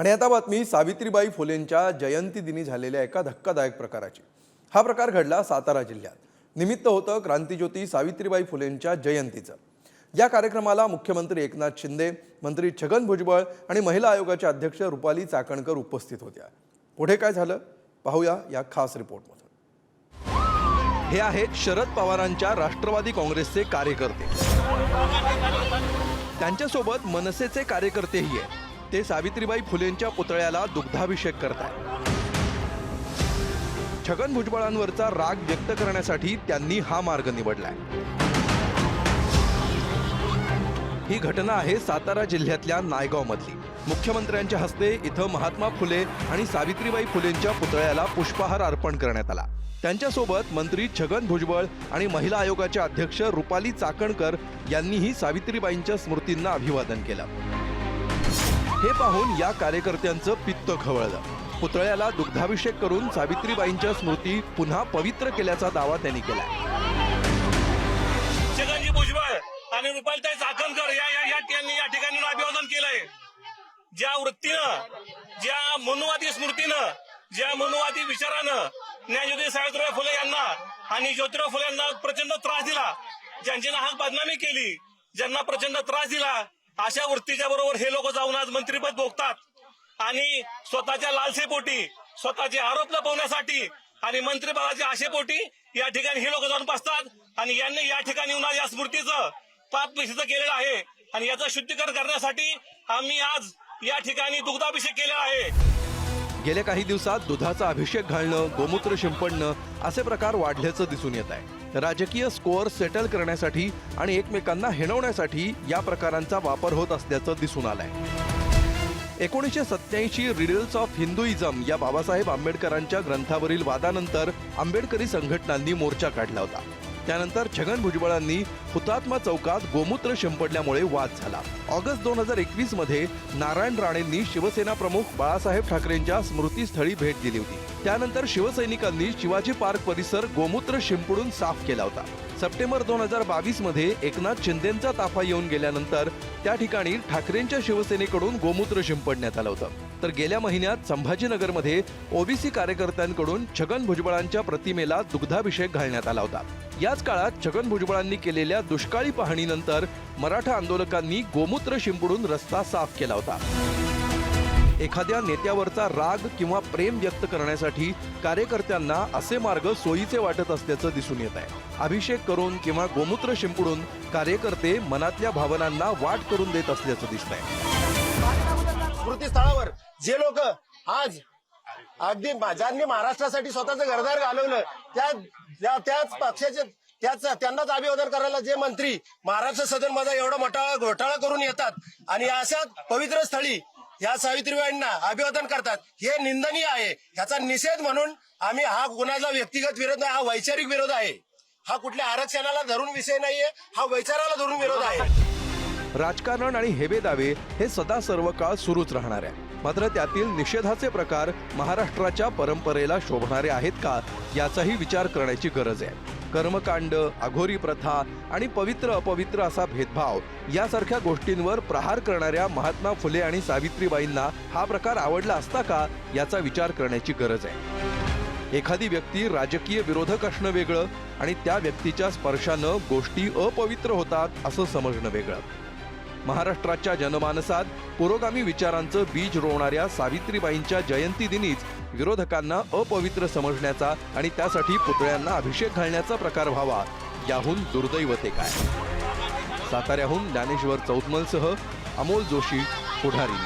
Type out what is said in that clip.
आणि आता बातमी सावित्रीबाई फुलेंच्या जयंतीदिनी झालेल्या एका धक्कादायक प्रकाराची. हा प्रकार घडला सातारा जिल्ह्यात. निमित्त होतं क्रांतीज्योती सावित्रीबाई फुलेंच्या जयंतीचं. या कार्यक्रमाला मुख्यमंत्री एकनाथ शिंदे मंत्री छगन भुजबळ आणि महिला आयोगाच्या अध्यक्ष रुपाली चाकणकर उपस्थित होत्या. पुढे काय झालं? पाहूया या खास रिपोर्टमधून. हे आहेत शरद पवारांच्या राष्ट्रवादी काँग्रेसचे कार्यकर्ते. त्यांच्यासोबत मनसेचे कार्यकर्तेही आहेत. ते सावित्रीबाई फुलेंच्या पुतळ्याला दुग्धाभिषेक करतात छगन भुजबळांवरचा राग व्यक्त करण्यासाठी त्यांनी हा मार्ग निवडलाय. ही घटना आहे सातारा जिल्ह्यातल्या नायगाव मधली मुख्यमंत्र्यांच्या हस्ते इथं महात्मा फुले आणि सावित्रीबाई फुलेंच्या पुतळ्याला पुष्पहार अर्पण करण्यात आला. त्यांच्यासोबत मंत्री छगन भुजबळ आणि महिला आयोगाच्या अध्यक्ष रुपाली चाकणकर यांनीही सावित्रीबाईंच्या स्मृतींना अभिवादन केलं. हे पाहून या कार्यकर्त्यांचं पित्त खवळलं. पुतळ्याला दुग्धाभिषेक करून सावित्रीबाईंच्या स्मृती पुन्हा पवित्र केल्याचा दावा त्यांनी केला छगनजी भुजबळ आणि रुपालताई चाकणकर या या या यांनी या ठिकाणी अभिवादन केलंय. ज्या वृत्तीनं ज्या मनुवादी स्मृतीनं ज्या मनुवादी विचारानं न्यायज्योती सावित्रीबाई फुले यांना आणि ज्योतिराव फुले यांना प्रचंड त्रास दिला. ज्यांची नाहक बदनामी केली ज्यांना प्रचंड त्रास दिला अशा वृत्तीच्या बरोबर हे लोक जाऊन आज मंत्रीपद भोगतात. आणि स्वतःच्या लालसेपोटी स्वतःचे आरोप लपवण्यासाठी आणि मंत्रिपदाच्या आशेपोटी या ठिकाणी हे लोक जाऊन बसतात. आणि यांनी या ठिकाणी येऊन या स्मृतीचं पाप सिद्ध केलेलं आहे. आणि याचं शुद्धीकरण करण्यासाठी आम्ही आज या ठिकाणी दुग्धाभिषेक केलेला आहे. गेल्या काही दिवसात दुधाचा अभिषेक घालणं गोमूत्र शिंपडणं असे प्रकार वाढल्याचं दिसून येत आहे. राजकीय स्कोअर सेटल करण्यासाठी आणि एकमेकांना हिणवण्यासाठी या प्रकारांचा वापर होत असल्याचं दिसून आलंय. एकोणीसशे सत्याऐंशी रिडल्स ऑफ हिंदुइझम या बाबासाहेब आंबेडकरांच्या ग्रंथावरील वादानंतर आंबेडकरी संघटनांनी मोर्चा काढला होता. त्यानंतर छगन भुजबळांनी हुतात्मा चौकात गोमूत्र शिंपडल्यामुळे वाद झाला. ऑगस्ट दोन हजार एकवीसमध्ये नारायण राणेंनी शिवसेना प्रमुख बाळासाहेब ठाकरेंच्या स्मृतीस्थळी भेट दिली होती. त्यानंतर शिवसैनिकांनी शिवाजी पार्क परिसर गोमूत्र शिंपडून साफ केला होता. सप्टेंबर दोन हजार बावीसमध्ये एकनाथ शिंदेचा ताफा येऊन गेल्यानंतर त्या ठिकाणी ठाकरेंच्या शिवसेनेकडून गोमूत्र शिंपडण्यात आलं होतं. तर गेल्या महिन्यात संभाजीनगरमध्ये ओबीसी कार्यकर्त्यांकडून छगन भुजबळांच्या प्रतिमेला दुग्धाभिषेक घालण्यात आला होता. याच काळात छगन भुजबळांनी केलेल्या दुष्काळी पाहणीनंतर मराठा आंदोलकांनी गोमूत्र शिंपडून रस्ता साफ केला होता. एखाद्या नेत्यावरचा राग किंवा प्रेम व्यक्त करण्यासाठी कार्यकर्त्यांना असे मार्ग सोयीचे वाटत असल्याचं दिसून येत आहे. अभिषेक करून किंवा गोमूत्र शिंपडून कार्यकर्ते मनातल्या भावनांना वाट करून देत असल्याचं दिसतंय. स्मृतीस्थळावर जे लोक आज अगदी ज्यांनी महाराष्ट्रासाठी स्वतःचं घरदार घालवलं त्या त्याच पक्षाचे त्याच त्यांनाच अभिवादन करायला जे मंत्री महाराष्ट्र सदनमध्ये एवढा मोठा घोटाळा करून येतात आणि अशा पवित्र स्थळी या सावित्रीबाईंना अभिवादन करतात हे निंदनीय आहे. ह्याचा निषेध म्हणून आम्ही हा कुणाचा व्यक्तिगत विरोध नाही हा वैचारिक विरोध आहे. हा कुठल्या आरक्षणाला धरून विषय नाहीये हा वैचाराला धरून विरोध आहे. राजकारण आणि हेवे दावे हे सदा सर्व काळ सुरूच राहणार आहे. मात्र त्यातील निषेधाचे प्रकार महाराष्ट्राच्या परंपरेला शोभणारे आहेत का याचाही विचार करण्याची गरज आहे. कर्मकांड अघोरी प्रथा आणि पवित्र अपवित्र असा भेदभाव यासारख्या गोष्टींवर प्रहार करणाऱ्या महात्मा फुले आणि सावित्रीबाईंना हा प्रकार आवडला असता का याचा विचार करण्याची गरज आहे. एखादी व्यक्ती राजकीय विरोधक असणं वेगळं आणि त्या व्यक्तीच्या स्पर्शानं गोष्टी अपवित्र होतात असं समजणं वेगळं. महाराष्ट्राच्या जनमानसात पुरोगामी विचारांचं बीज रोवणाऱ्या सावित्रीबाईंच्या जयंतीदिनीच विरोधकांना अपवित्र समजण्याचा आणि त्यासाठी पुतळ्यांना अभिषेक घालण्याचा प्रकार व्हावा याहून दुर्दैव ते काय? साताऱ्याहून ज्ञानेश्वर चौतमलसह अमोल जोशी पुढारी